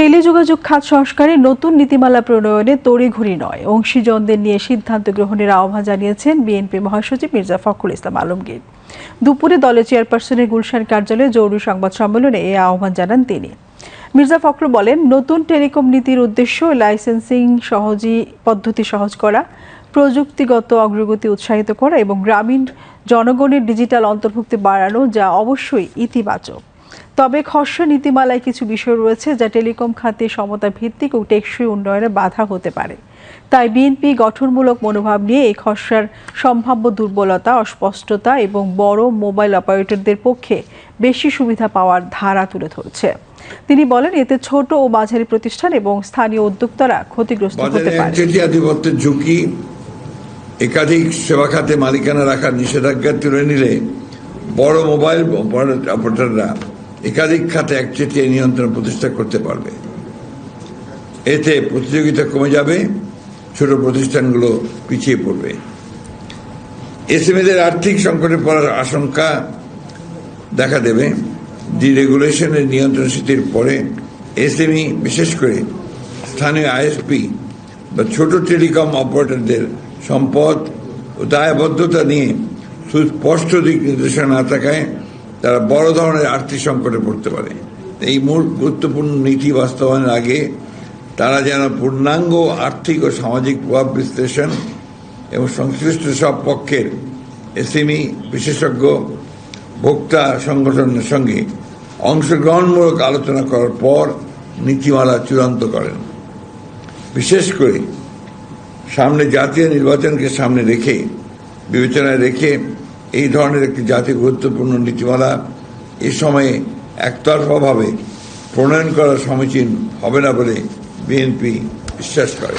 টেলিযোগাযোগ খাত সংস্কারে নতুন নীতিমালা প্রণয়নে তড়িঘড়ি নয়। অংশীজনদের নিয়ে সিদ্ধান্ত গ্রহণের আহ্বান জানিয়েছেন বিএনপি মহাসচিব মির্জা ফখরুল ইসলাম আলমগীর। দুপুরে দলের চেয়ারপারসনের গুলশান কার্যালয়ে জরুরি সংবাদ সম্মেলনে এই আহ্বান জানান তিনি। মির্জা ফখরুল বলেন, নতুন টেলিকম নীতির উদ্দেশ্য লাইসেন্সিং, সহজী পদ্ধতি সহজ করা, প্রযুক্তিগত অগ্রগতি উৎসাহিত করা এবং গ্রামীণ জনগণের ডিজিটাল অন্তর্ভুক্তি বাড়ানো, যা অবশ্যই ইতিবাচক। তবে খসড়া নীতিমালায় কিছু বিষয় রয়েছে যা টেলিকম খাতে সমতা ভিত্তিক ও টেকসই উন্নয়নে বাধা হতে পারে। তাই বিএনপি গঠনমূলক মনোভাব নিয়ে এই খসড়ার সম্ভাব্য দুর্বলতা অস্পষ্টতা এবং বড় মোবাইল অপারেটরদের পক্ষে বেশি সুবিধা পাওয়ার ধারা তুলে ধরছে। তিনি বলেন এতে ছোট ও মাঝারি প্রতিষ্ঠান এবং স্থানীয় উদ্যোক্তারা ক্ষতিগ্রস্ত হতে পারে আধিপত্যের ঝুঁকি একাধিক সেবা খাতে মালিকানা রাখার নিষেধাজ্ঞা তুলে নিলে বড় মোবাইল অপারেটররা একাধিক খাতে একচেটিয়া নিয়ন্ত্রণ প্রতিষ্ঠা করতে পারবে। এতে প্রতিযোগিতা কমে যাবে, ছোট প্রতিষ্ঠানগুলো পিছিয়ে পড়বে। এসএমএদের আর্থিক সংকটে পড়ার আশঙ্কা দেখা দেবে। ডিরেগুলেশনের নিয়ন্ত্রণ স্থিতির পরে এসএমই, বিশেষ করে স্থানীয় আইএসপি বা ছোট টেলিকম অপারেটরদের সম্পদ ও দায়বদ্ধতা নিয়ে সুস্পষ্ট দিক নির্দেশনা না থাকায় তারা বড় ধরনের আর্থিক সংকটে পড়তে পারে। এই মূল গুরুত্বপূর্ণ নীতি বাস্তবায়নের আগে তারা যেন পূর্ণাঙ্গ আর্থিক ও সামাজিক প্রভাব বিশ্লেষণ এবং সংশ্লিষ্ট সব পক্ষের এসএমই, বিশেষজ্ঞ, ভোক্তা সংগঠনের সঙ্গে অংশগ্রহণমূলক আলোচনা করার পর নীতিমালা চূড়ান্ত করেন। বিশেষ করে সামনে জাতীয় নির্বাচনকে সামনে রেখে, বিবেচনায় রেখে এই ধরনের একটি জাতীয় গুরুত্বপূর্ণ নীতিমালা এ সময়ে একতরফাভাবে প্রণয়ন করা সমীচীন হবে না বলে বিএনপি বিশ্বাস করে।